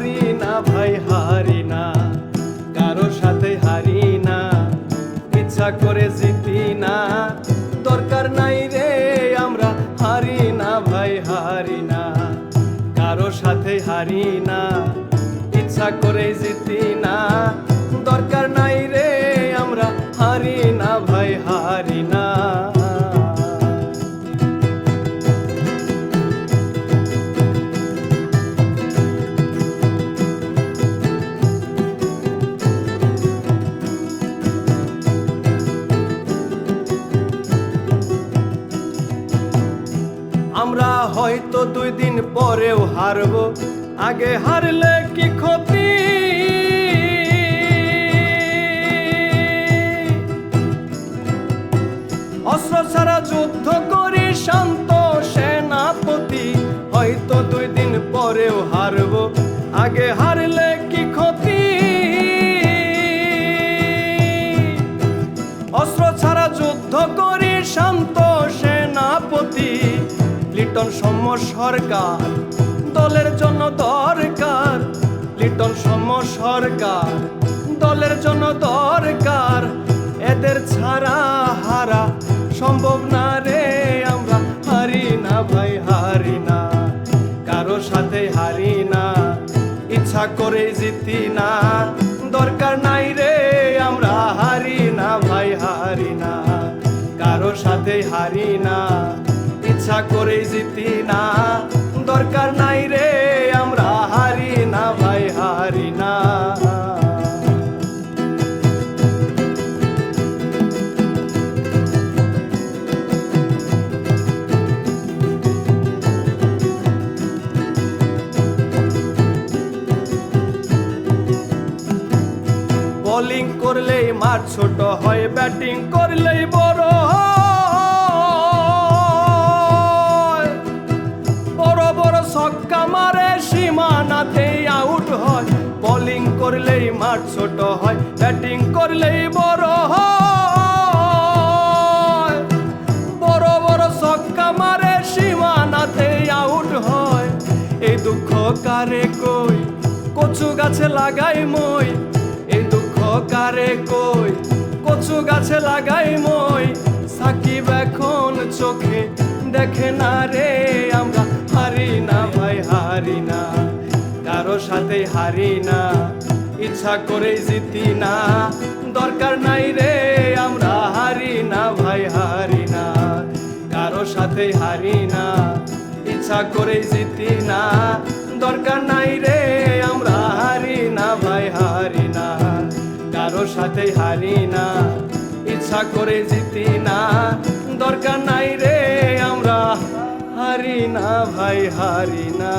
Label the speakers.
Speaker 1: হারি না ভাই হারি না কারও সাথে হারি না ইচ্ছা করে জিতি না। দরকার নাই রে আমরা হারি না ভাই হারি না কারও সাথে হারি না ইচ্ছা করে জিতি না। দরকার হয়তো দুই দিন পরেও হারবো। আগে হারলে কি ক্ষতি? অস্ত্র ছাড়া যুদ্ধ করি শান্ত সেনাপতি। হয়তো দুই দিন পরেও হারবো। আগে হারলে লিটন সম সরকার, দলের জন্য দরকার। লিটন সম সরকার, দলের জন্য দরকার। এদের ছাড়া হারা সম্ভব না রে, আমরা হারি না ভাই, হারি না। কারও সাথে হারি না, ইচ্ছা করে জিতি না। দরকার নাই রে, আমরা হারি না ভাই, হারি না। কারও সাথে হারি না ইচ্ছা করে জিতি না দরকার নাই রে, আমরা হারি না ভাই, হারি না বোলিং করলেই মাঠ ছোট হয় ব্যাটিং করলেই বড় হয়। বোলিং করলেই মাঠ ছোট হয়, ব্যাটিং করলেই বড় হয়। বড় বড় ছক্কা মারে, সীমানাতে আউট হয়। এই দুঃখ কারে কই? কচু গাছে লাগাই মই। এই দুঃখ কারে কই? কচু গাছে লাগাই মই। সাকিব এখন চোখে দেখে না রে, আমরা হারি না ভাই, হারি না। কারও সাথে হারি না। ইচ্ছা করে জিতি না। দরকার নাই রে, আমরা হারি না, ভাই হারি না। কারও সাথে হারি না, ইচ্ছা করে জিতি না। দরকার নাই রে, আমরা হারি না, ভাই হারি না। কারও সাথে হারি না, ইচ্ছা করে জিতি না। দরকার নাই রে, আমরা হারি না, ভাই হারি না।